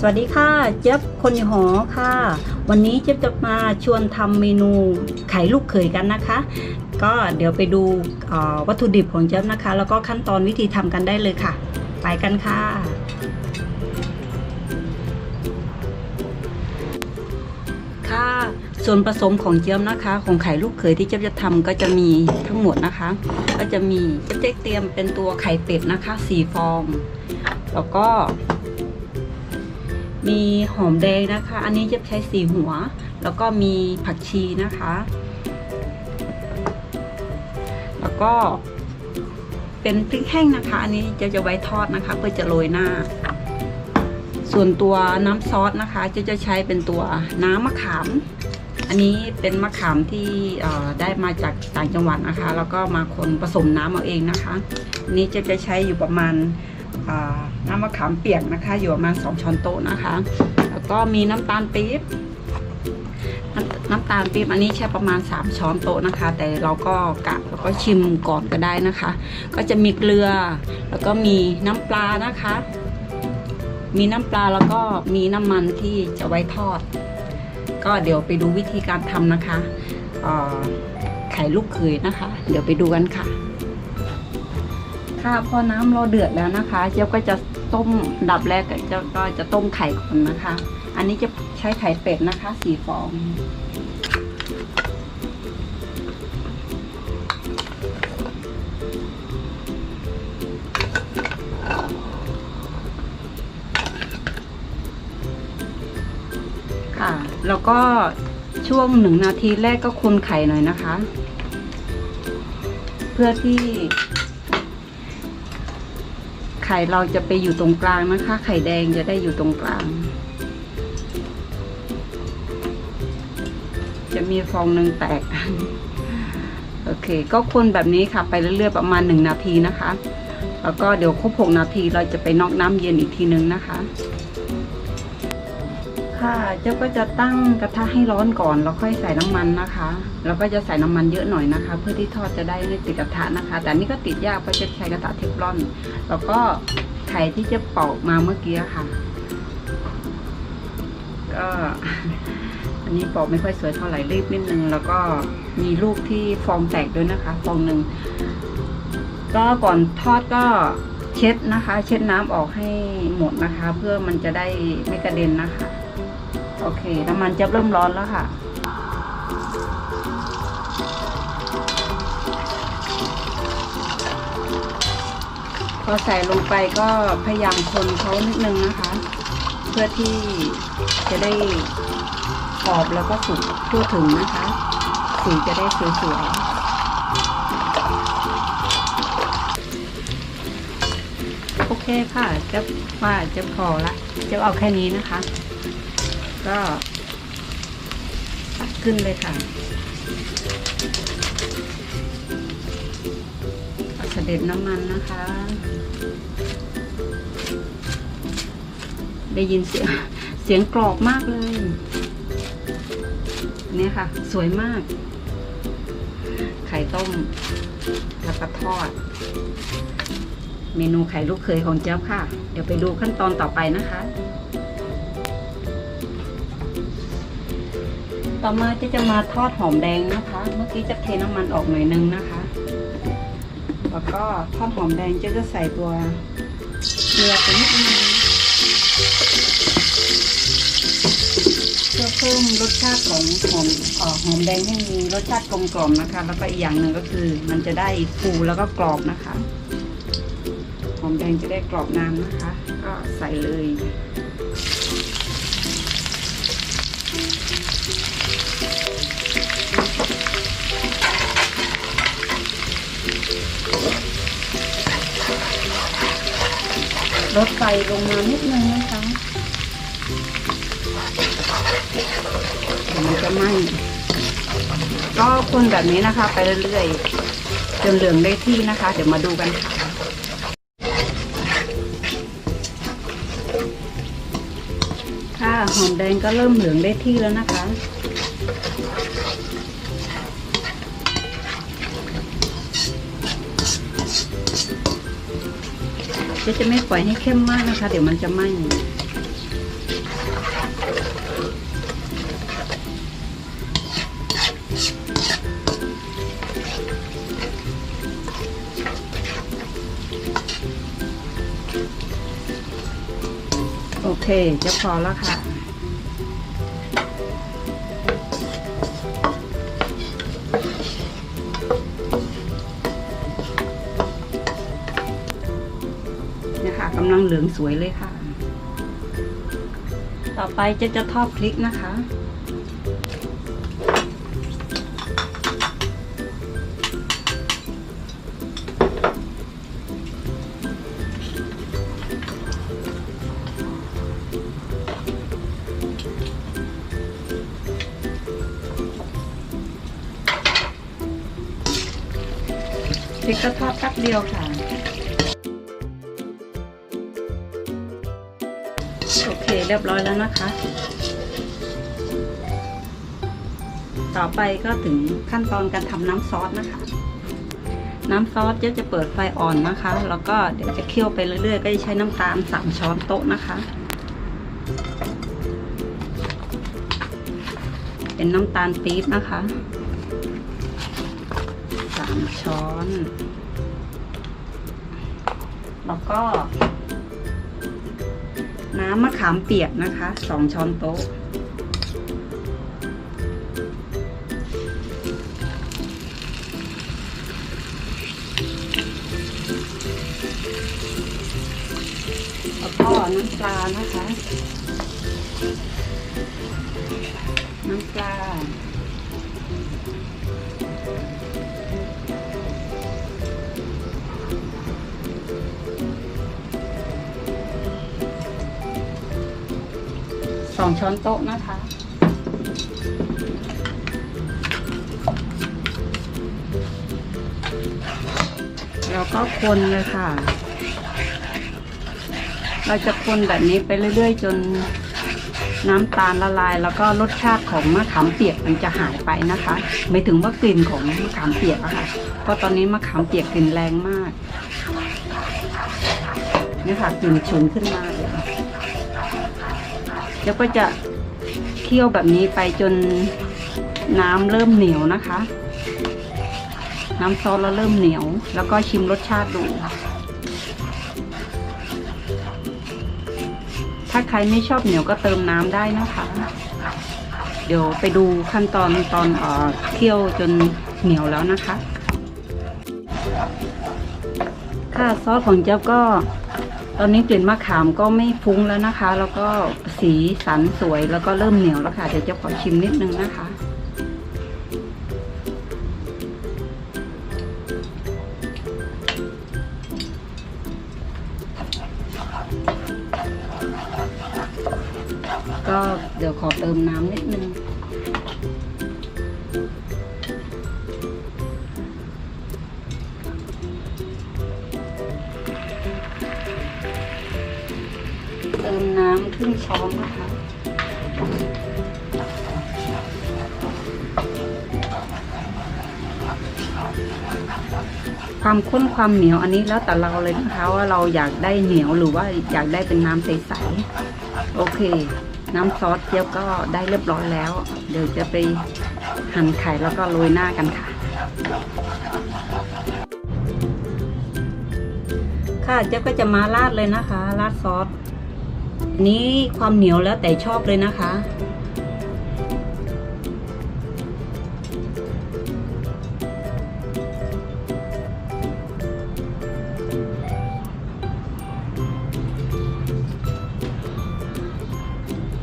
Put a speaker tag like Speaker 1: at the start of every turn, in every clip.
Speaker 1: สวัสดีค่ะเจี๊ยบคนหอค่ะ วันนี้เจี๊ยบจะมาชวนทำเมนูไข่ลูกเขยกันนะคะ ก็เดี๋ยวไปดูวัตถุดิบของเจี๊ยบนะคะ แล้วก็ขั้นตอนวิธีทำกันได้เลยค่ะ ไปกันค่ะ ค่ะ ส่วนผสมของเจี๊ยบนะคะ ของไข่ลูกเขยที่เจี๊ยบจะทำก็จะมีทั้งหมดนะคะ ก็จะมีเจี๊ยบเตรียมเป็นตัวไข่เป็ดนะคะสี่ฟอง แล้วก็ มีหอมแดงนะคะ อันนี้จะใช้สีหัว แล้วก็มีผักชีนะคะ แล้วก็เป็นพริกแห้งนะคะ อันนี้จะจะไว้ทอดนะคะ เพื่อจะโรยหน้า ส่วนตัวน้ำซอสนะคะจะจะใช้เป็นตัวน้ำมะขาม อันนี้เป็นมะขามที่ได้มาจากต่างจังหวัดนะคะ แล้วก็มาคนผสมน้ำเอาเองนะคะ นี้จะจะใช้อยู่ประมาณ น้ำมะขามเปียกนะคะ อยู่ประมาณ2ช้อนโต๊ะนะคะ แล้วก็มีน้ำตาลปี๊บน้ำตาลปี๊บอันนี้ใช้ประมาณ 3 ช้อนโต๊ะนะคะ แต่เราก็กะแล้วก็ชิมก่อนก็ได้นะคะ ก็จะมีเกลือ แล้วก็มีน้ำปลานะคะ มีน้ำปลาแล้วก็มีน้ำมันที่จะไว้ทอด ก็เดี๋ยวไปดูวิธีการทำนะคะไข่ลูกเขยนะคะ เดี๋ยวไปดูกันค่ะ ค่ะพอน้ำเราเดือดแล้วนะคะเจ๊ยบก็จะต้มดับแรกก็จะก็จะต้มไข่ก่อนนะคะ อันนี้จะใช้ไข่เป็ดนะคะสี่ฟองค่ะ แล้วก็ช่วงหนึ่งนาทีแรกก็คนไข่หน่อยนะคะ เพื่อที่ ไข่เราจะไปอยู่ตรงกลางนะคะ ไข่แดงจะได้อยู่ตรงกลาง จะมีฟองหนึ่งแตก โอเค ก็คนแบบนี้ค่ะ ไปเรื่อยๆประมาณหนึ่งนาทีนะคะ แล้วก็เดี๋ยวครบ 6 นาทีเราจะไปนอกน้ำเย็นอีกทีนึงนะคะ ค่ะ เจ้าก็จะตั้งกระทะให้ร้อนก่อนแล้วค่อยใส่น้ำมันนะคะแล้วก็จะใส่น้ำมันเยอะหน่อยนะคะ เพื่อที่ทอดจะได้ไม่ติดกระทะนะคะ แต่นนี่ก็ติดยากเพราะจะใช้กระทะเทฟลอน แล้วก็ไข่ที่จะปอกมาเมื่อกี้ค่ะ ก็อันนี้ปอกไม่ค่อยสวยเท่าไหร่รีบนิดนึง แล้วก็มีลูกที่ฟองแตกด้วยนะคะ ฟองหนึ่งก็ก่อนทอดก็เช็ดนะคะ เช็ดน้ำออกให้หมดนะคะ เพื่อมันจะได้ไม่กระเด็นนะคะ โอเค น้ำมันจะเริ่มร้อนแล้วค่ะ พอใส่ลงไปก็พยายามคนเขานิดนึงนะคะ เพื่อที่จะได้กรอบแล้วก็สุกทั่วถึงนะคะ สีจะได้สวยๆโอเคค่ะ จะว่าจะพอละ จะเอาแค่นี้นะคะ ก็ตักขึ้นเลยค่ะเอาเสด็จน้ำมันนะคะ ได้ยินเสียงเสียงกรอบมากเลยเนี่ยค่ะ สวยมาก ไข่ต้มแล้วก็ทอด เมนูไข่ลูกเขยของเจ้าค่ะ เดี๋ยวไปดูขั้นตอนต่อไปนะคะ ต่อมาจะจะมาทอดหอมแดงนะคะ เมื่อกี้จะเทน้ำมันออกหน่อยนึงนะคะ แล้วก็ทอดหอมแดงจะจะใส่ตัวเกลือไปนิดนึงเพื่อเพิ่มรสชาติของหอมออหอมแดงให้มีรสชาติกลมกล่อมนะคะ แล้วก็อีกอย่างหนึ่งก็คือ มันจะได้ฟูแล้วก็กรอบนะคะ หอมแดงจะได้กรอบน้ำนะคะ ก็ใส่เลย ลดไฟลงมานิดนึงนะคะเดี๋ยวมันจะไหม้ก็คนแบบนี้นะคะ ไปเรื่อยๆจนเหลืองได้ที่นะคะ เดี๋ยวมาดูกันค่ะค่ะหอมแดงก็เริ่มเหลืองได้ที่แล้วนะคะ ก็จะไม่ปล่อยให้เข้มมากนะคะ เดี๋ยวมันจะไหม้โอเคจะพอแล้วค่ะำลังเหลืองสวยเลยค่ะ ต่อไปจะจะทอดพริกนะคะ พริกก็ทอดแป๊บเดียวค่ะ เคเรียบร้อยแล้วนะคะ ต่อไปก็ถึงขั้นตอนการทำน้ำซอสนะคะ น้ำซอสเจ๊จะเปิดไฟอ่อนนะคะ แล้วก็เดี๋ยวจะเคี่ยวไปเรื่อยๆ ก็จะใช้น้ำตาลสามช้อนโต๊ะนะคะเป็นน้ำตาลปี๊บนะคะสามช้อน แล้วก็ น้ำมะขามเปียกนะคะสองช้อนโต๊ะ แล้วก็น้ำปลานะคะ สองช้อนโต๊ะนะคะ แล้วก็คนเลยค่ะ เราจะคนแบบนี้ไปเรื่อย ๆ จนน้ำตาลละลาย แล้วก็รสชาติของมะขามเปียกมันจะหายไปนะคะ ไม่ถึงว่ากลิ่นของมะขามเปียกอะค่ะ เพราะตอนนี้มะขามเปียกกลิ่นแรงมากนี่ค่ะกลิ่นฉุนขึ้นมาเลย แล้วก็จะเคี่ยวแบบนี้ไปจนน้ำเริ่มเหนียวนะคะ น้ำซอสเราเริ่มเหนียว แล้วก็ชิมรสชาติดู ถ้าใครไม่ชอบเหนียวก็เติมน้ำได้นะคะ เดี๋ยวไปดูขั้นตอนตอนเคี่ยวจนเหนียวแล้วนะคะ ค่ะซอสของเจ๊ยบก็ ตอนนี้กลิ่นมะขามก็ไม่ฟุ้งแล้วนะคะ แล้วก็สีสันสวยแล้วก็เริ่มเหนียวแล้วค่ะ เดี๋ยวจะขอชิมนิดนึงนะคะ ก็เดี๋ยวขอเติมน้ำนิดนึง ครึ่งช้อนนะคะความข้นความเหนียวอันนี้แล้วแต่เราเลยนะคะว่าเราอยากได้เหนียวหรือว่าอยากได้เป็นน้ำใสๆโอเค น้ำซอสเจี๊ยบก็ได้เรียบร้อยแล้ว เดี๋ยวจะไปหั่นไข่แล้วก็โรยหน้ากันค่ะ ค่ะเจี๊ยบก็จะมาราดเลยนะคะราดซอส นี้ความเหนียวแล้วแต่ชอบเลยนะคะ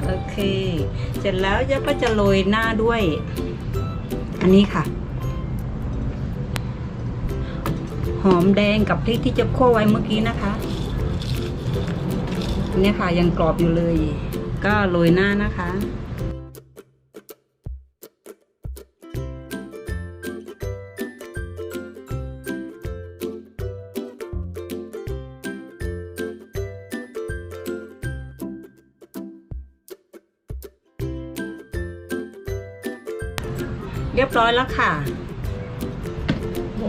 Speaker 1: โอเค เสร็จแล้วเจ๊ยบก็จะโรยหน้าด้วย อันนี้ค่ะ หอมแดงกับพริกที่เจะโคั่วไว้เมื่อกี้นะคะ อันนี้ค่ะยังกรอบอยู่เลย ก็โรยหน้านะคะเรียบร้อยแล้วค่ะ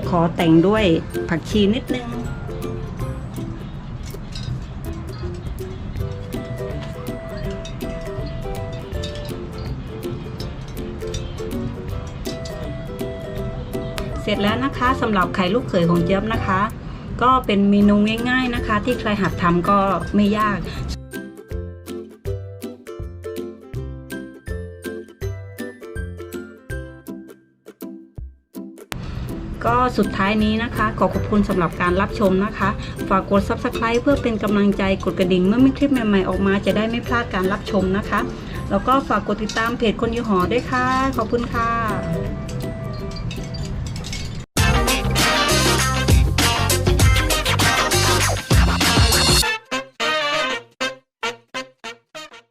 Speaker 1: ขอแต่งด้วยผักชีนิดนึง เสร็จแล้วนะคะสำหรับไข่ลูกเขยของเจี๊ยบนะคะ ก็เป็นเมนูง่ายๆนะคะ ที่ใครหัดทำก็ไม่ยากก็สุดท้ายนี้นะคะ ขอขอบคุณสำหรับการรับชมนะคะ ฝากกด subscribe เพื่อเป็นกำลังใจกดกระดิ่ง เมื่อมีคลิปใหม่ ๆ ออกมาจะได้ไม่พลาดการรับชมนะคะ แล้วก็ฝากกดติดตามเพจคนยูหอด้วยค่ะ ขอบคุณค่ะ